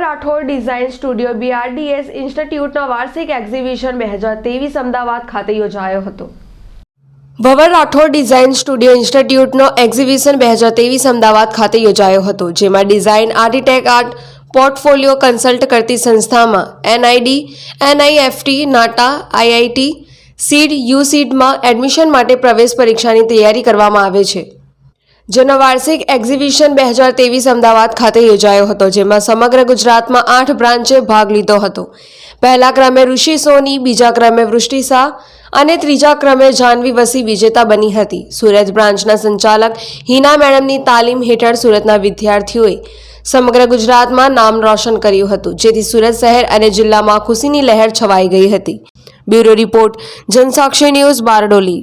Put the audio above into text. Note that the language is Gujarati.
રાઠોડ ડિઝાઇન સ્ટુડિયો બીઆરડીએસ ઇન્સ્ટિટ્યૂટનો વાર્ષિક એક્ઝિબિશન બે હજાર ત્રેવીસ અમદાવાદ ખાતે યોજાયો હતો. ભવર રાઠોડ ડિઝાઇન સ્ટુડિયો ઇન્સ્ટિટ્યૂટનો એક્ઝિબિશન બે હજાર ત્રેવીસ અમદાવાદ ખાતે યોજાયો હતો, જેમાં design architect art portfolio consult કરતી સંસ્થામાં NID NIFT NATA IIT CEED યુસીડમાં admission માટે પ્રવેશ પરીક્ષાની તૈયારી કરવામાં આવે છે. જેનો વાર્ષિક એક્ઝિબિશન બે હજાર ત્રેવીસ અમદાવાદ ખાતે યોજાયો હતો, જેમાં સમગ્ર ગુજરાતમાં આઠ બ્રાન્ચે ભાગ લીધો હતો. પહેલા ક્રમે ઋષિ સોની, બીજા ક્રમે વૃષ્ટિ શાહ અને ત્રીજા ક્રમે જાનવી વસી વિજેતા બની હતી. સુરત બ્રાન્ચના સંચાલક હિના મેડમની તાલીમ હેઠળ સુરતના વિદ્યાર્થીઓએ સમગ્ર ગુજરાતમાં નામ રોશન કર્યું હતું, જેથી સુરત શહેર અને જિલ્લામાં ખુશીની લહેર છવાઈ ગઈ હતી. Bureau report, Jansakshi news Bardoli.